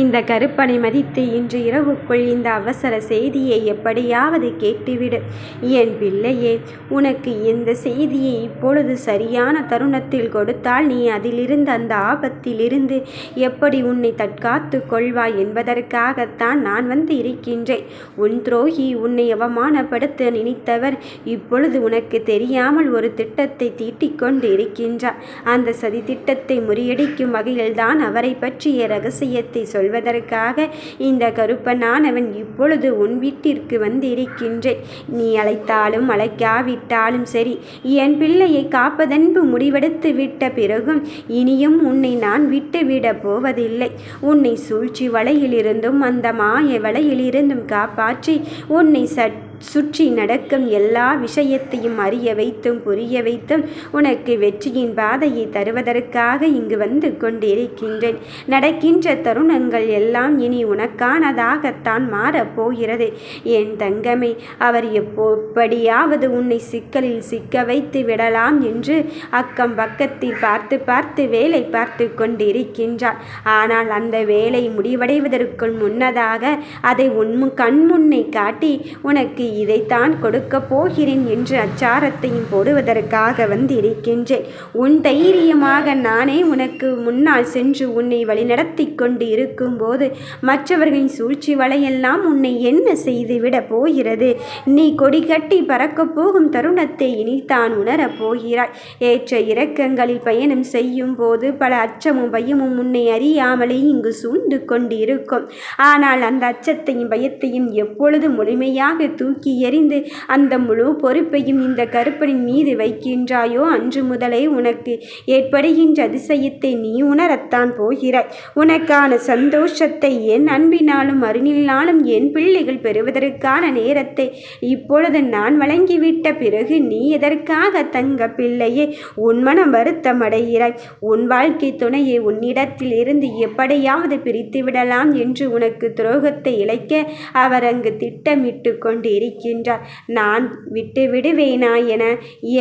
இந்த கருப்பனை மதித்து இன்று இரவுக்குள் இந்த அவசர செய்தியை எப்படியாவது கேட்டுவிடு. என் பிள்ளையே உனக்கு இந்த செய்தியை இப்பொழுது சரியான தருணத்தில் கொடுத்தால் நீ அதிலிருந்து அந்த ஆபத்திலிருந்து எப்படி உன்னை தற்காத்து கொள்வாய் என்பதற்காகத்தான் நான் வந்து இருக்கின்றேன். உன் துரோகி உன்னை அவமானப்படுத்த நினைத்தவர் இப்பொழுது உனக்கு தெரியாமல் ஒரு திட்டத்தை தீட்டிக்கொண்டு இருக்கின்றார். அந்த சதி திட்டத்தை முறியடிக்கும் வகையில்தான் அவரை பற்றிய ரகசியத்தை சொல்வதற்காக இந்த கருப்பனானவன் இப்பொழுது உன் வீட்டிற்கு வந்திருக்கின்றேன். நீ அழைத்தாலும் அழைக்காவிட்டாலும் சரி என் பிள்ளையை காப்பதன்பு முடிவெடுத்து விட்ட பிறகும் இனியும் உன்னை நான் விட்டுவிடப் போவதில்லை. உன்னை சூழ்ச்சி வலையிலிருந்தும் அந்த மாய வலையிலிருந்தும் காப்பாற்றி உன்னை சற்று சுற்றி நடக்கும் எல்லா விஷயத்தையும் அறிய வைத்தும் புரிய வைத்தும் உனக்கு வெற்றியின் பாதையை தருவதற்காக இங்கு வந்து கொண்டிருக்கின்றேன். நடக்கின்ற தருணங்கள் எல்லாம் இனி உனக்கானதாகத்தான் மாறப்போகிறது என் தங்கமே அவர் எப்படியாவது உன்னை சிக்கலில் சிக்க வைத்து விடலாம் என்று அக்கம் பக்கத்தில் பார்த்து பார்த்து வேலை பார்த்து கொண்டிருக்கின்றார். ஆனால் அந்த வேலை முடிவடைவதற்குள் முன்னதாக அதை உன் கண்முன்னை காட்டி உனக்கு இதைத்தான் கொடுக்கப் போகிறேன் என்று அச்சாரத்தையும் போடுவதற்காக வந்திருக்கின்றேன். உன் தைரியமாக நானே உனக்கு முன்னால் சென்று உன்னை வழிநடத்தி கொண்டு இருக்கும்போது மற்றவர்களின் சூழ்ச்சி வலையெல்லாம் உன்னை என்ன செய்துவிடப் போகிறது? நீ கொடி கட்டி பறக்கப் போகும் தருணத்தை இனித்தான் உணரப் போகிறாய். ஏற்ற இறக்கங்களில் பயணம் செய்யும் போது பல அச்சமும் பயமும் உன்னை அறியாமலே இங்கு சூழ்ந்து கொண்டு இருக்கும் ஆனால் அந்த அச்சத்தையும் பயத்தையும் எப்பொழுது முழுமையாக தூக்கி தூக்கி எறிந்து அந்த முழு பொறுப்பையும் இந்த கருப்பனின் மீது வைக்கின்றாயோ? அன்று முதலே உனக்கு ஏற்படுகின்ற அதிசயத்தை நீ உணரத்தான் போகிறாய். உனக்கான சந்தோஷத்தை என் அன்பினாலும் அருணினாலும் என் பிள்ளைகள் பெறுவதற்கான நேரத்தை இப்பொழுது நான் வழங்கிவிட்ட பிறகு நீ எதற்காக தங்க பிள்ளையே? உன் மனம் வருத்தம் அடைகிறாய். உன் வாழ்க்கை துணையை உன்னிடத்தில் இருந்து எப்படியாவது பிரித்து விடலாம் என்று உனக்கு துரோகத்தை இழைக்க அவர் அங்கு திட்டமிட்டு கொண்டிருக்கிறார். இருக்கின்றார். நான் விட்டு விடுவேனா என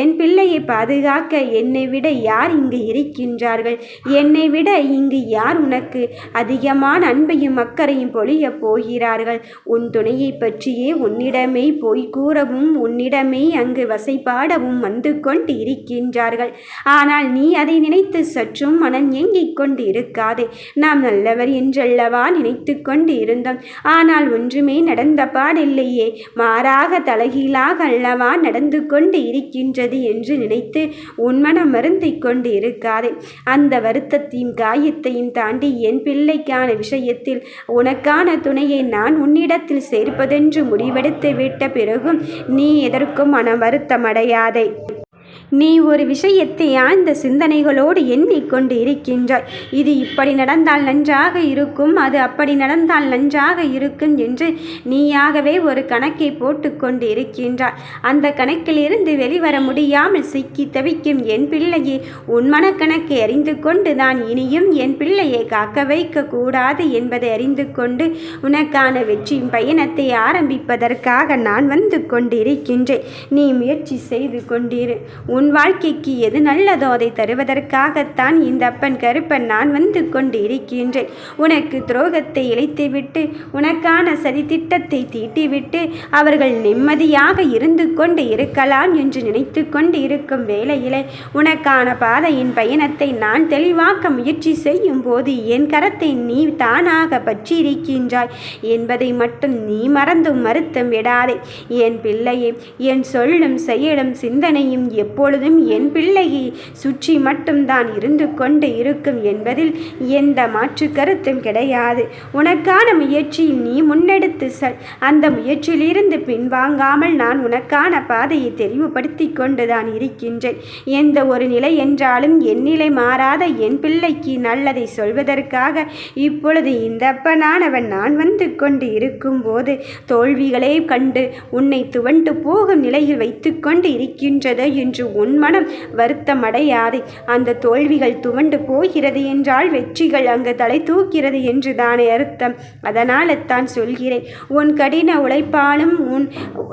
என் பிள்ளையை பாதுகாக்க என்னை விட யார் இங்கு இருக்கின்றார்கள்? என்னை விட இங்கு யார் உனக்கு அதிகமான அன்பையும் அக்கறையும் பொழிய போகிறார்கள்? உன் துணையை பற்றியே உன்னிடமே போய் கூறவும் உன்னிடமே அங்கு வசைப்பாடவும் வந்து கொண்டு இருக்கின்றார்கள். ஆனால் நீ அதை நினைத்து சற்றும் மனம் ஏங்கிக் கொண்டு இருக்காதே நாம் நல்லவர் என்றல்லவா நினைத்து கொண்டு இருந்தோம் ஆனால் ஒன்றுமே நடந்த பாடில்லையே. மா மாறாக தலைகீழாக அல்லவா நடந்து கொண்டு இருக்கின்றது என்று நினைத்து உன்மனம் வருந்திக் கொண்டு இருக்காதே. அந்த வருத்தத்தையும் காயத்தையும் தாண்டி என் பிள்ளைக்கான விஷயத்தில் உனக்கான துணையை நான் உன்னிடத்தில் சேர்ப்பதென்று முடிவெடுத்து விட்ட பிறகும் நீ எதற்கும் மன வருத்தமடையாதே. நீ ஒரு விஷயத்தை ஆழ்ந்த சிந்தனைகளோடு எண்ணிக்கொண்டு இருக்கின்றாய் இது இப்படி நடந்தால் நன்றாக இருக்கும் அது அப்படி நடந்தால் நன்றாக இருக்கும் என்று நீயாகவே ஒரு கணக்கை போட்டுக்கொண்டு இருக்கின்றாய் அந்த கணக்கிலிருந்து வெளிவர முடியாமல் சிக்கி தவிக்கும் என் பிள்ளையை உன் மனக்கணக்கை அறிந்து கொண்டு தான் இனியும் என் பிள்ளையை காக்க வைக்க கூடாது என்பதை அறிந்து கொண்டு உனக்கான வெற்றியின் பயணத்தை ஆரம்பிப்பதற்காக நான் வந்து கொண்டிருக்கின்றேன். நீ முயற்சி செய்து கொண்டிரு. உன் வாழ்க்கைக்கு எது நல்லதோ அதை தருவதற்காகத்தான் இந்த அப்பன் கருப்பன் நான் வந்து கொண்டு இருக்கின்றேன் உனக்கு துரோகத்தை இழைத்துவிட்டு உனக்கான சதி திட்டத்தை தீட்டிவிட்டு அவர்கள் நிம்மதியாக இருந்து கொண்டு இருக்கலாம் என்று நினைத்து கொண்டு இருக்கும் வேளையிலே உனக்கான பாதையின் பயணத்தை நான் தெளிவாக்க முயற்சி செய்யும் போது என் கரத்தை நீ தானாக பற்றி இருக்கின்றாய் என்பதை மட்டும் நீ மறந்தும் மறுத்தும் விடாதே. என் பிள்ளையை என் சொல்லும் செயலும் சிந்தனையும் எப்போ எப்பொழுதும் என் பிள்ளையை சுற்றி மட்டும்தான் இருந்து கொண்டு இருக்கும் என்பதில் எந்த மாற்று கருத்தும் கிடையாது. உனக்கான முயற்சியில் நீ முன்னெடுத்து செல். அந்த முயற்சியிலிருந்து பின்வாங்காமல் நான் உனக்கான பாதையை தெளிவுபடுத்தி கொண்டுதான் இருக்கின்றேன். எந்த ஒரு நிலை என்றாலும் என் நிலை மாறாத என் பிள்ளைக்கு நல்லதை சொல்வதற்காக இப்பொழுது இந்த அப்பனானவன் நான் வந்து கொண்டு இருக்கும்போது தோல்விகளே கண்டு உன்னை துவண்டு போகும் நிலையில் வைத்துக்கொண்டு இருக்கின்றதோ என்று உன் மனம் வருத்தமடையாதே. அந்த தோல்விகள் துவண்டு போகிறது என்றால் வெற்றிகள் அங்கு தலை தூக்கிறது என்று தானே அர்த்தம். அதனால் தான் சொல்கிறேன் உன் கடின உழைப்பாலும் உன்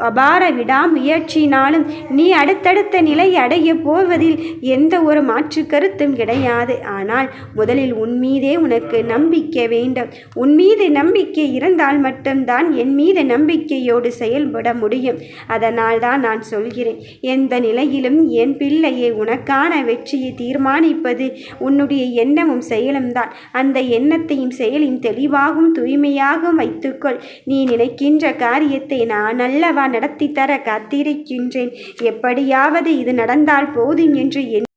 அபார விடாமுயற்சினாலும் நீ அடுத்தடுத்த நிலை அடைய போவதில் எந்த ஒரு மாற்று கருத்தும் கிடையாது. ஆனால் முதலில் உன் மீதே உனக்கு நம்பிக்கை வேண்டும். உன் மீது நம்பிக்கை இருந்தால் மட்டும்தான் என் மீது நம்பிக்கையோடு செயல்பட முடியும். அதனால் தான் நான் சொல்கிறேன் எந்த நிலையிலும் என் பிள்ளையை உனக்கான வெற்றியை தீர்மானிப்பது உன்னுடைய எண்ணமும் செயலும்தான். அந்த எண்ணத்தையும் செயலையும் தெளிவாகவும் தூய்மையாகவும் வைத்துக்கொள். நீ நினைக்கின்ற காரியத்தை நான் அல்லவா நடத்தி தர காத்திருக்கின்றேன். எப்படியாவது இது நடந்தால் போதும் என்று என்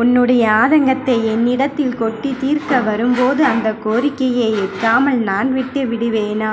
உன்னுடைய ஆதங்கத்தை என்னிடத்தில் கொட்டி தீர்க்க வரும்போது அந்த கோரிக்கையை எட்டாமல் நான் விட்டு விடுவேனா?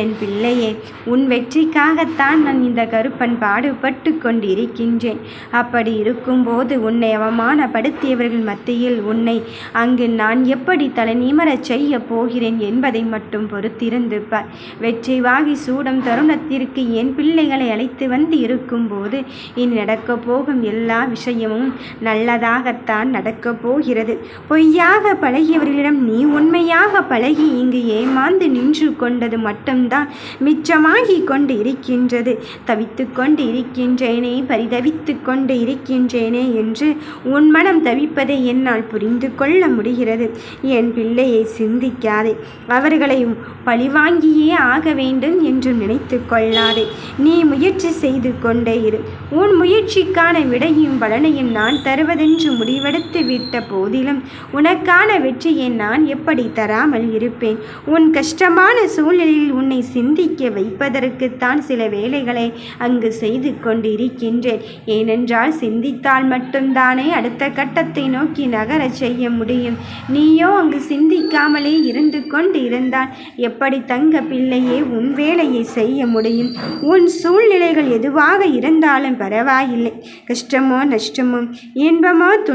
என் பிள்ளையே உன் வெற்றிக்காகத்தான் நான் இந்த கருப்பன் பாடுபட்டு கொண்டிருக்கின்றேன். அப்படி இருக்கும்போது உன்னை அவமானப்படுத்தியவர்கள் மத்தியில் உன்னை அங்கு நான் எப்படி தலை நிமரச் செய்ய போகிறேன் என்பதை மட்டும் பொறுத்திருந்து பார் வெற்றி வாகி சூடும் தருணத்திற்கு என் பிள்ளைகளை அழைத்து வந்து இருக்கும்போது இனி நடக்கப் போகும் எல்லா விஷயமும் நல்லதாக தான் நடக்கப் போகிறது. பொய்யாக பழகியவர்களிடம் நீ உண்மையாக பழகி இங்கு ஏமாந்து நின்று கொண்டது மட்டும்தான் மிச்சமாகி கொண்டு இருக்கின்றது. தவித்து கொண்டு இருக்கின்றேனே பரிதவித்து கொண்டு இருக்கின்றேனே என்று உன் மனம் தவிப்பதை என்னால் புரிந்து கொள்ள முடிகிறது. என் பிள்ளையை சிந்திக்காதே. அவர்களை பழிவாங்கியே ஆக வேண்டும் என்று நினைத்து கொள்ளாதே. நீ முயற்சி செய்து கொண்டே இரு. உன் முயற்சிக்கான விடையும் பலனையும் நான் தருவதென்று முடிவெடுத்து விட்ட போதிலும் உனக்கான வெற்றியை நான் எப்படி தராமல் இருப்பேன்? உன் கஷ்டமான சூழ்நிலையில் உன்னை சிந்திக்க வைப்பதற்குத்தான் சில வேலைகளை அங்கு செய்து கொண்டிருக்கின்றேன். ஏனென்றால் சிந்தித்தால் மட்டும்தானே அடுத்த கட்டத்தை நோக்கி நகரச் செய்ய முடியும். நீயோ அங்கு சிந்திக்காமலே இருந்து கொண்டு இருந்தால் எப்படி தங்க பிள்ளையே உன் வேலையை செய்ய முடியும்? உன் சூழ்நிலைகள் எதுவாக இருந்தாலும் பரவாயில்லை. கஷ்டமோ நஷ்டமோ இன்பமோ துன்பமோ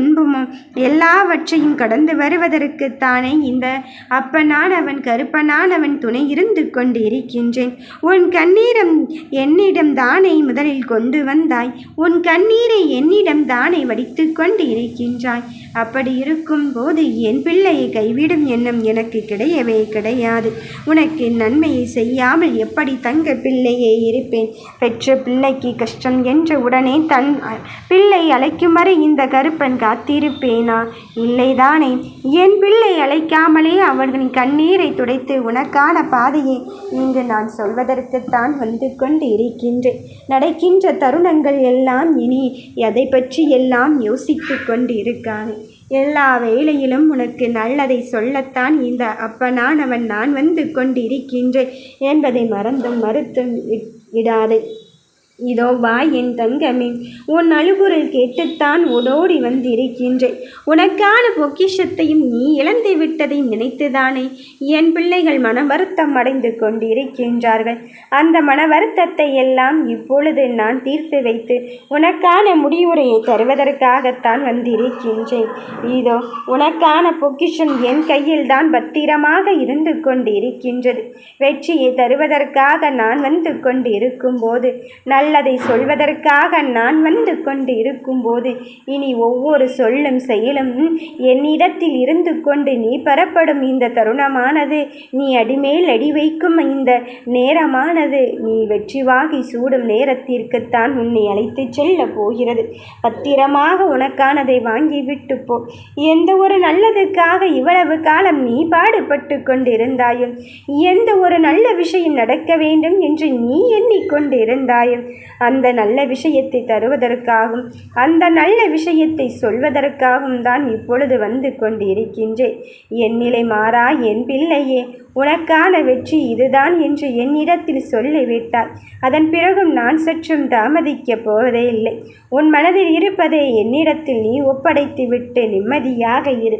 எல்லாவற்றையும் கடந்து வருவதற்குத்தானே இந்த அப்பனானவன் கருப்பனானவன் துணை இருந்து கொண்டு இருக்கின்றேன் உன் கண்ணீரம் என்னிடம் தானே முதலில் கொண்டு வந்தாய். உன் கண்ணீரை என்னிடம் தானே வடித்து கொண்டு இருக்கின்றாய் அப்படி இருக்கும் போது என் பிள்ளையை கைவிடும் எண்ணம் எனக்கு கிடையவே கிடையாது. உனக்கு நன்மையை செய்யாமல் எப்படி தங்க பிள்ளையே இருப்பேன்? பெற்ற பிள்ளைக்கு கஷ்டம் என்ற உடனே தன் பிள்ளை அழைக்கும் வரை இந்த கருப்பன் காத்திருப்பேனா? இல்லைதானே. என் பிள்ளை அழைக்காமலே அவர்களின் கண்ணீரை துடைத்து உனக்கான பாதையை இங்கு நான் சொல்வதற்குத்தான் வந்து கொண்டு இருக்கின்றேன் நடக்கின்ற தருணங்கள் எல்லாம் இனி எதை பற்றி எல்லாம் யோசித்து கொண்டு இருக்கானே எல்லா வேளையிலும் உனக்கு நல்லதை சொல்லத்தான் இந்த அப்பனானவன் நான் வந்து கொண்டிருக்கின்றேன் என்பதை மறந்தும் மறுத்தும் விடாதே இதோ வா என் தங்கமே உன் அழுகுரல் கேட்டுத்தான் ஓடோடி வந்திருக்கின்றேன். உனக்கான பொக்கிஷத்தையும் நீ இழந்து விட்டதையும் நினைத்துதானே? என் பிள்ளைகள் மன வருத்தம் அடைந்து கொண்டிருக்கின்றார்கள். அந்த மன வருத்தத்தை எல்லாம் இப்பொழுது நான் தீர்த்து வைத்து உனக்கான முடிவுரையை தருவதற்காகத்தான் வந்திருக்கின்றேன். இதோ உனக்கான பொக்கிஷம் என் கையில்தான் பத்திரமாக இருந்து கொண்டிருக்கின்றது. வெற்றியை தருவதற்காக நான் வந்து கொண்டு இருக்கும்போது நல்ல நல்லதை சொல்வதற்காக நான் வந்து கொண்டு இருக்கும்போது இனி ஒவ்வொரு சொல்லும் செயலும் என்னிடத்தில் இருந்து கொண்டு நீ பெறப்படும் இந்த தருணமானது நீ அடிமேல் அடி வைக்கும் இந்த நேரமானது நீ வெற்றிவாகி சூடும் நேரத்திற்குத்தான் உன்னை அழைத்து செல்ல போகிறது. பத்திரமாக உனக்கானதை வாங்கி விட்டு போ. எந்த ஒரு நல்லதுக்காக இவ்வளவு காலம் நீ பாடுபட்டு கொண்டிருந்தாயும் எந்த ஒரு நல்ல விஷயம் நடக்க வேண்டும் என்று நீ எண்ணிக்கொண்டிருந்தாயும் அந்த நல்ல விஷயத்தை தருவதற்காகவும் அந்த நல்ல விஷயத்தை சொல்வதற்காகவும் தான் இப்பொழுது வந்து கொண்டிருக்கின்றேன். என் நிலை மாறா என் பிள்ளையே உனக்கான வெற்றி இதுதான் என்று என்னிடத்தில் சொல்லிவிட்டாய் அதன் பிறகும் நான் சற்றும் தாமதிக்கப் போவதே இல்லை. உன் மனதில் இருப்பதை என்னிடத்தில் நீ ஒப்படைத்து விட்டு நிம்மதியாக இரு.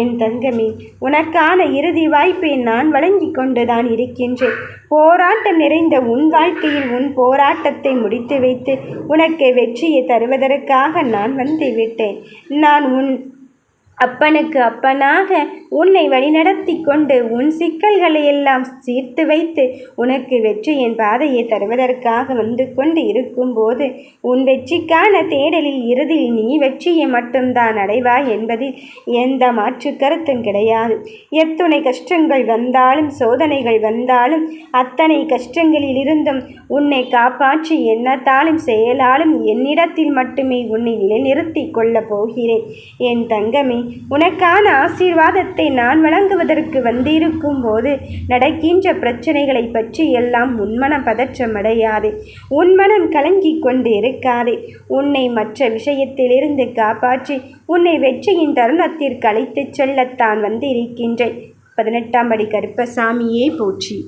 என் தங்கமே உனக்கான இறுதி வாய்ப்பை நான் வழங்கி கொண்டுதான் இருக்கின்றேன். போராட்டம் நிறைந்த உன் வாழ்க்கையில் உன் போராட்டத்தை முடித்து வைத்து உனக்கு வெற்றியை தருவதற்காக நான் வந்து விட்டேன். நான் உன் அப்பனுக்கு அப்பனாக உன்னை வழிநடத்தி கொண்டு உன் சிக்கல்களை எல்லாம் சீர்த்து வைத்து உனக்கு வெற்றியின் பாதையை தருவதற்காக வந்து கொண்டு இருக்கும்போது உன் வெற்றிக்கான தேடலில் இறுதியில் நீ வெற்றியை மட்டும்தான் அடைவாய் என்பதில் எந்த மாற்று கருத்தும் கிடையாது. எத்துணை கஷ்டங்கள் வந்தாலும் சோதனைகள் வந்தாலும் அத்தனை கஷ்டங்களில் இருந்தும் உன்னை காப்பாற்றி எண்ணத்தாலும் செயலாலும் என்னிடத்தில் மட்டுமே உன்னை நிலைநிறுத்தி கொள்ளப் போகிறேன். என் தங்கமே உனக்கான ஆசீர்வாதத்தை நான் வழங்குவதற்கு வந்திருக்கும் போது நடக்கின்ற பிரச்சனைகளை பற்றி எல்லாம் உன்மனம் பதற்றமடையாது உன்மனம் கலங்கி கொண்டு இருக்காதே. உன்னை மற்ற விஷயத்திலிருந்து காப்பாற்றி உன்னை வெற்றியின் தருணத்திற்கு அழைத்துச் செல்லத்தான் வந்திருக்கின்றேன். பதினெட்டாம் படி கருப்பசாமியே போற்றி.